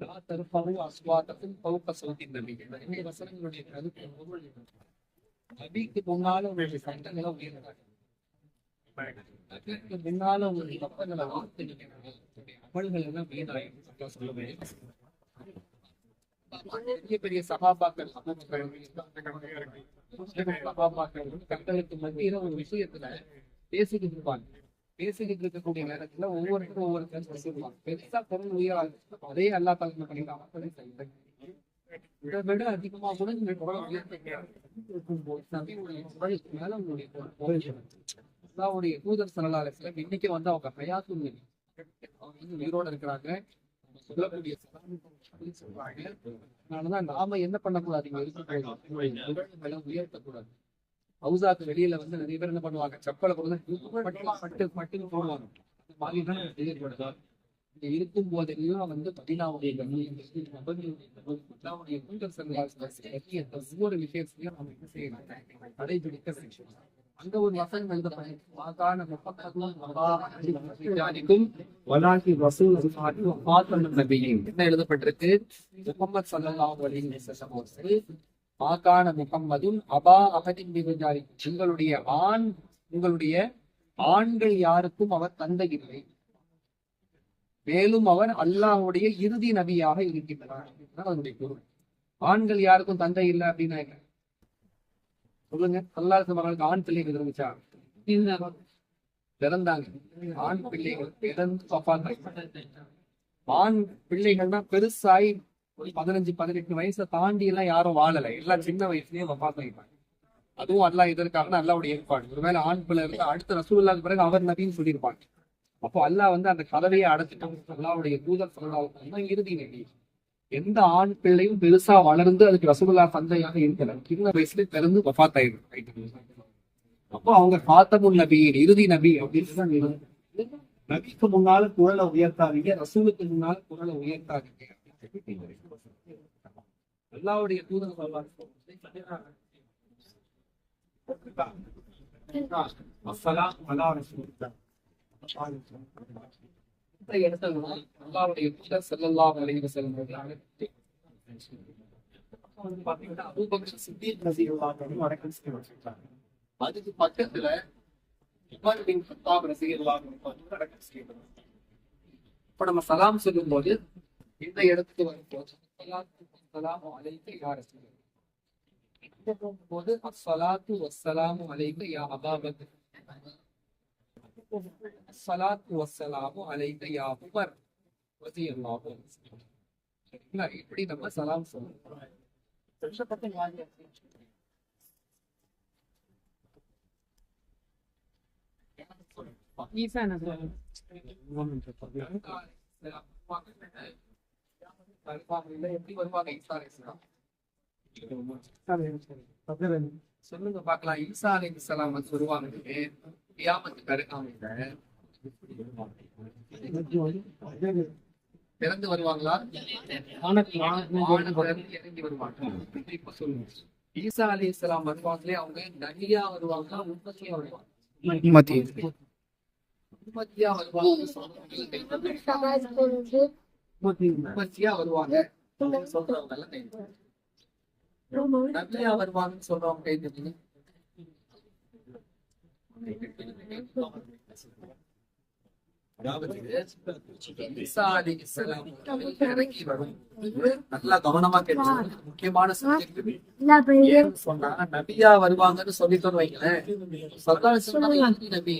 லா தர்ஃபவு அஸ்வாத்தக்கும் ஃபௌக சௌத்தின் நபி இந்த ரெண்டு வசனங்களுடைய கருத்து பொருள் என்ன? நபிக்கு முன்னால உங்களுடைய சட்டங்களை உயர்ந்தாங்க நபிக்கு முன்னால உங்களுடைய தப்பங்களை வார்த்தை நீங்க அமல்கள் எல்லாம் வீணாயிடும் அல்லாஹ் சொல்லுவேன் பெரிய பெரிய சகாபாக்கள் சகாபாக்கள் தங்களுக்கு மத்தியில ஒரு விஷயத்துல பேசிக்கிட்டு இருப்பாங்க பேசிக்கிட்டு இருக்கக்கூடிய நேரத்துல ஒவ்வொருத்தரும் ஒவ்வொரு கருத்து சொல்லுவாங்க பெருசா பொருள் உயராது. அதே அல்லா தலைமை பண்ணிக்கலாம் அப்படி செய்யுங்க இதை விட அதிகமா கூட நீங்க மேல உங்களுடைய குரல் அல்லாவுடைய தூதர் சரலாலயத்துல இன்னைக்கு வந்து அவங்க ஹயாத்துல் நபி அவங்க வந்து உயிரோட இருக்கிறாங்க. அவங்க சொல்லக்கூடிய சலாமும் சொல்றாங்க. அதனாலதான் நாம என்ன பண்ணக்கூடாது? இங்க உயர்த்தக்கூடாது. ஹவுசாக்கு வெளியில வந்து நிறைய பேர் என்ன பண்ணுவாங்க? செப்பலை கூட பட்டு பட்டுன்னு போடுவாங்க. மாதிரி இருக்கும் போதெல்லாம் வந்து பதினாவுடைய கண்ணியம் நபர்களுடைய கண்ணியம், ஒவ்வொரு விஷயத்தையும் நம்ம என்ன செய்யணும்? கடைபிடிக்க செய்யணும் அங்க ஒரு வசனம் எழுதப்பட்டிருக்கு மாகாண முப்பத்ததும் மகாஜானிக்கும் வலாகி வசூல் என்ன எழுதப்பட்டிருக்கு. முகமது சல்லாஹ் அலி வஸல்லம் அவர்கள் மாகாண முகம்மதும் அபா அகதின் பிபஜாரி உங்களுடைய ஆண் உங்களுடைய ஆண்கள் யாருக்கும் அவர் தந்தை இல்லை. மேலும் அவர் அல்லாஹுடைய இறுதி நபியாக இருக்கின்றார் அதனுடைய பொருள். ஆண்கள் யாருக்கும் தந்தை இல்லை அப்படின்னா என்ன? சொல்லுங்க. அல்லாஹ் மகளுக்கு ஆண் பிள்ளைகள் இருந்துச்சா பிறந்தாங்க. ஆண் பிள்ளைகள் பிறந்து ஆண் பிள்ளைகள்னா பெருசாய் பதினஞ்சு பதினெட்டு வயசை தாண்டி எல்லாம் யாரும் வாழல. எல்லாம் சின்ன வயசுலயே வஃபாத்தாயிட்டாங்க அதுவும் அல்லாஹ் இதற்காக அல்லாவுடைய ஏற்பாடு. ஒருவேளை ஆண் பிள்ளை இருந்தா அடுத்த ரசூலுல்லாஹ்க்கு பிறகு அவர் நபின்னு சொல்லியிருப்பாங்க. அப்போ அல்லாஹ் வந்து அந்த கதவையை அடைச்சிட்டான் அல்லாவுடைய தூதர் சொல்லலாம் இறுதி நபி எந்த ஆண் பிள்ளையும் பெருசா வளர்ந்து அதுக்கு ரசூலுல்லா சந்தையாக இருக்கல. சின்ன வயசுல பிறந்து வஃபாத் ஆயிடும் அப்போ அவங்க காத்தமுன் நபியின் இறுதி நபி அப்படின்னு தான் நபிக்கு முன்னால குரலை உயர்த்தாதீங்க ரசூலுக்கு முன்னால குரலை உயர்த்தாதீங்க. அல்லாவுடைய தூதர் அல்லாவுடைய தூதர் அடக்கம் அதுக்கு பக்கத்துல உமர் பின் கத்தாப் அடக்கம் இப்ப நம்ம சலாம் சொல்லும்போது இந்த இடத்துக்கு வரும்போது போகும்போது அஸ்ஸலாத்து வஸ்ஸலாமு அலைக்க யா அபா பக்ர். அஸ்ஸலாத்து வஸ்ஸலாமு அலைக்க யா உமர். சரிங்களா? இப்படி நம்ம சலாம் எப்படி வருவாங்க? சொல்லுங்க பார்க்கலாம். ஈசா அலைஹிஸ்ஸலாம் வந்து வருவாங்க பிறந்து வருவாங்களா? இறங்கி வருவாங்க. இப்ப சொல்லுங்க. ஈசா அலைஹிஸ்ஸலாம் வருவாங்களே அவங்க நபியா வருவாங்களா உம்மத்தியா வருவாங்க? உம்மத்தியா வருவாங்க உம்மத்தியா வருவாங்க சொல்றவங்க எல்லாம் நபியா வருவாங்கன்னு சொல்றவங்க கை தட்டுங்க. இறங்கி வரும் நல்லா கவனமா கேட்டு முக்கியமான சொன்னா நபியா வருவாங்கன்னு சொல்லிட்டோம்னு வைங்களேன் சர்தார் நபி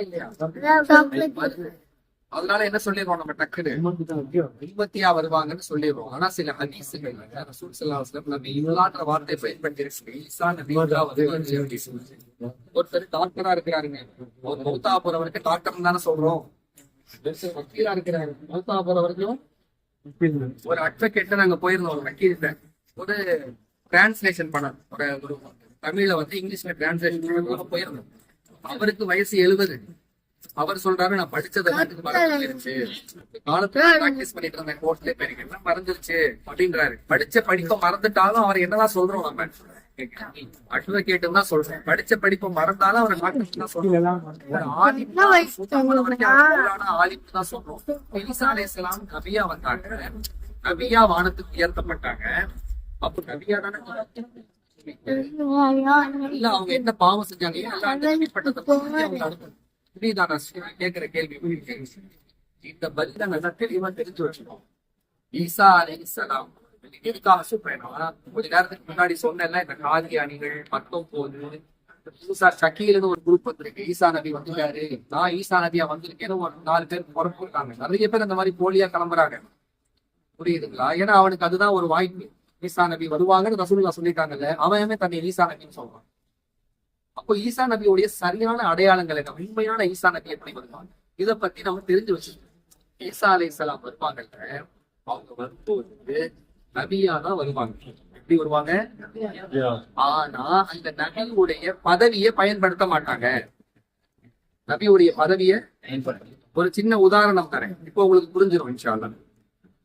இல்லையா அதனால என்ன சொல்லிடுவோம் நம்ம டக்குன்னு? உம்மத்தியா வருவாங்கன்னு சொல்லிடுவோம் ஆனா சில ஹதீசுகள் ரசூல் ஸல்லல்லாஹு இல்லான்ற வார்த்தை பயன்படுத்தி ஒருத்தர் டாக்டரா இருக்கிறாருங்க. ஒரு மௌத்தா போறவருக்கு டாக்டர் தானே சொல்றோம். வக்கீலா இருக்கிறாரு. மௌத்தா போறவரைக்கும் ஒரு அட்வொகேட்ட நாங்க போயிருந்தோம் ஒரு வக்கீல்கிட்ட. ஒரு டிரான்ஸ்லேஷன் பண்ண ஒரு தமிழ்ல வந்து இங்கிலீஷ்ல டிரான்ஸ்லேஷன் போயிருந்தோம் அவருக்கு வயசு எழுபது. அவர் சொல்றாரு நான் படிச்சது மறந்துருச்சு காலத்துல பிராக்டிஸ் பண்ணிட்டு இருந்தேன் கோர்ட்ல போயிருக்கேன். மறந்துருச்சு அப்படின்றாரு. படிச்ச படிப்ப மறந்துட்டாலும் அவர் என்னதான் சொல்றோம் நம்ம? தான் சொல்றேன். படிச்ச படிப்பு மறந்தாலும் அவர் டாக்டர் தான் சொல்றேன் சொல்றோம். ஈசா அலைஹிஸ்ஸலாம் நபியா வந்தாங்க. நபியா வானத்துக்கு உயர்த்தப்பட்டாங்க அப்ப நபியா தானே இல்ல அவங்க என்ன பாவம் செஞ்சாங்க? ஏன் கேக்குற கேள்வி புரியுது? இந்த பதில நல்லா தெளிவா தெரிஞ்சு வச்சுக்கணும் ஈசா அலை இஸ்லாம் இதுக்காக சொல்றேன்னா கொஞ்ச நேரத்துக்கு முன்னாடி சொன்னேன்ல இந்த காதியானிகள் போது புதுசா ஷக்கீல்னு ஒரு குரூப் வந்திருக்கு. ஈசா நபி வந்துட்டாரு. நான் ஈசா நபியா வந்திருக்கேன்னு ஒரு நாலு பேர் புறப்பட்டாங்க நிறைய பேர் அந்த மாதிரி போலியா கிளம்புறாங்க. புரியுதுங்களா? ஏன்னா அவனுக்கு அதுதான் ஒரு வாய்ப்பு. ஈசா நபி வருவாங்கன்னு ரசூலுல்லா சொல்லியிருக்காங்கல்ல அவன் தன்னை ஈசா நபின்னு சொல்றான்? அப்போ ஈசா நபியுடைய சரியான அடையாளங்கள் என்ன? உண்மையான ஈசா நபி எப்படி வருவாங்க இத பத்தி நம்ம தெரிஞ்சு வச்சிருக்கோம் ஈசா அலை இஸ்லாம் வருவாங்கல்ல அவங்க வரும்போது நபியா தான் வருவாங்க. எப்படி வருவாங்க? ஆனா அந்த நபியுடைய பதவியை பயன்படுத்த மாட்டாங்க. நபியுடைய பதவியை ஒரு சின்ன உதாரணம் தரேன். இப்போ உங்களுக்கு புரிஞ்சிடும் இன்ஷா அல்லாஹ்.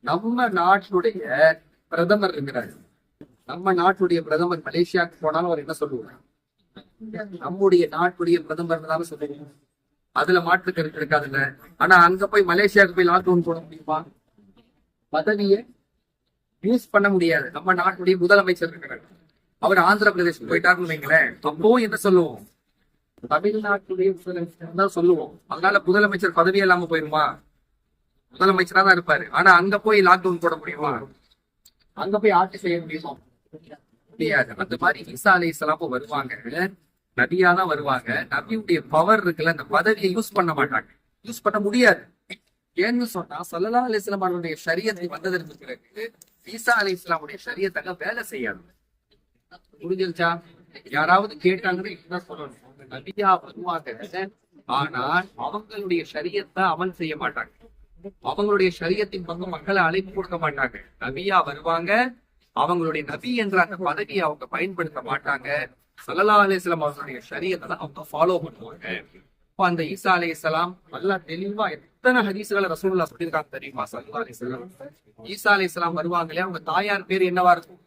நம்ம நாட்டுடைய பிரதமர் இருக்கிறாரு. நம்ம நாட்டுடைய பிரதமர் மலேசியாவுக்கு போனாலும் அவர் என்ன சொல்லுவார்? நம்முடைய நாட்டுடைய பிரதமர் தான் சொல்லுவோம் அதுல மாற்று கருத்து இருக்காதுல்ல. ஆனா அங்க போய் மலேசியாவுக்கு போய் லாக்டவுன் போட முடியுமா? பதவியை யூஸ் பண்ண முடியாது. நம்ம நாட்டுடைய முதலமைச்சர் இருக்கிறார் அவர் ஆந்திர பிரதேசம் போயிட்டாருன்னு வைங்களேன். அப்போ என்ன சொல்லுவோம்? தமிழ்நாட்டுடைய முதலமைச்சர் தான் சொல்லுவோம். அதனால முதலமைச்சர் பதவி இல்லாம போயிருமா? முதலமைச்சரா தான் இருப்பாரு. ஆனா அங்க போய் லாக்டவுன் போட முடியுமா? அங்க போய் ஆட்சி செய்ய முடியுமா? முடியாது. அந்த மாதிரி ஈசா அலி வருவாங்க. நபியா தான் வருவாங்க. நபியுடைய பவர் இருக்குல்ல அந்த பதவியை யூஸ் பண்ண மாட்டாங்க. யூஸ் பண்ண முடியாது. ஏன்னு சொன்னா சல்லா அலி இஸ்லாம் அவருடைய சரியத்தை வந்ததற்கு பிறகு ஈசா அலி இஸ்லாமுடைய சரியத்தாக வேலை செய்யாது. புரிஞ்சிருச்சா? யாராவது கேட்டாங்கன்னு சொல்லணும்? நபியா வருவாங்க. ஆனால் அவங்களுடைய சரியத்தை அமல் செய்ய மாட்டாங்க. அவங்களுடைய சரியத்தின் பக்கம் மக்களை அழைப்பு கொடுக்க மாட்டாங்க. நபியா வருவாங்க. அவங்களுடைய நபி என்ற அந்த பதவியை அவங்க பயன்படுத்த மாட்டாங்க. சல்லல்லா அலிஸ்லாம் அவர்களுடைய ஷரியத்தை தான் அவங்க ஃபாலோ பண்ணுவாங்க. இப்போ அந்த ஈசா அலைஹிஸ்ஸலாம் நல்லா தெளிவா எத்தனை ஹதீஸ்களை ரசூலுல்லா சொல்லியிருக்காங்க தெரியுமா? சல்லா அலிஸ்லாம் ஈசா அலைஹிஸ்ஸலாம் வருவாங்க இல்லையா? அவங்க தாயார் பேர் என்னவா இருக்கும்?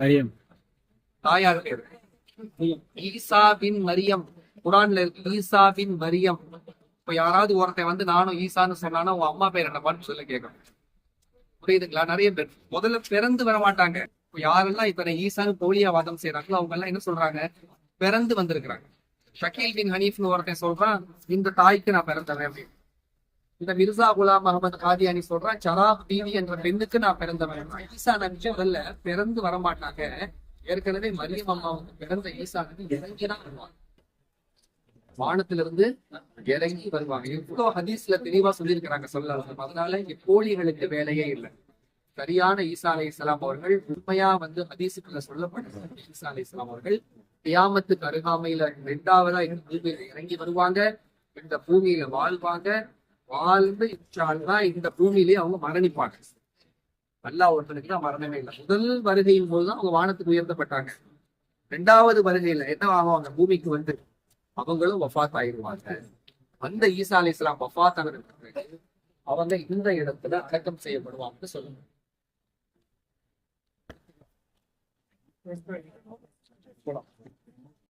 மரியம். தாயார் பேர். ஈசா பின் மரியம். குரான்ல இருக்கு ஈசா பின் மரியம். இப்ப யாராவது ஒருத்தன் வந்து நானும் ஈசான்னு சொன்னானா உன் அம்மா பேர் என்னப்பான்னு சொல்ல கேட்கணும். புரியுதுங்களா? நிறைய பேர். முதல்ல பிறந்து வர மாட்டாங்க இப்ப யாரெல்லாம் இத்தனை ஈசான் போலியா வாதம் செய்யறாங்களோ அவங்க எல்லாம் என்ன சொல்றாங்க? பிறந்து வந்திருக்கிறாங்க. ஷக்கீல் பின் ஹனீஃப்னு ஒருத்தன் சொல்றான் இந்த தாய்க்கு நான் பிறந்தவன் அப்படின்னு. இந்த மிர்சா குலாம் அகமது காதியானி சொல்றான் சராப் பீவி என்ற பெண்ணுக்கு நான் பிறந்தவன் ஈசா நபி முதல்ல பிறந்து வர மாட்டாங்க ஏற்கனவே மரியம் அம்மா வந்து பிறந்த ஈசா நபி இறங்கிதான் வருவாங்க. வானத்திலிருந்து இறங்கி வருவாங்க. இவ்வளவு ஹதீஸ்ல தெளிவா சொல்லியிருக்கிறாங்க சொல்லலாம். அதனால இங்க கோழிகளுக்கு வேலையே இல்லை. சரியான ஈசா அலை இஸ்லாம் அவர்கள் உண்மையா வந்து ஹதீசுக்குள்ள சொல்லப்பட்ட ஈசா அலை இஸ்லாம் அவர்கள் கியாமத்துக்கு அருகாமையில இரண்டாவதா இந்த பூமியில இறங்கி வருவாங்க இந்த பூமியில வாழ்வாங்க வாழ்ந்து தான் இந்த பூமியிலேயே அவங்க மரணிப்பாங்க. நல்லா ஒருத்தனுக்கு தான் மரணமே இல்லை. முதல் வருகையின் போதுதான் அவங்க வானத்துக்கு உயர்த்தப்பட்டாங்க. ரெண்டாவது வருகையில என்ன ஆகுவாங்க பூமிக்கு வந்து அவங்களும் வஃபாத் ஆயிடுவாங்க அந்த ஈசா அலி இஸ்லாம் வஃபாத் ஆனதுக்கு அவங்க இந்த இடத்துல அடக்கம் செய்யப்படுவாங்கன்னு சொல்லுங்க Voilà.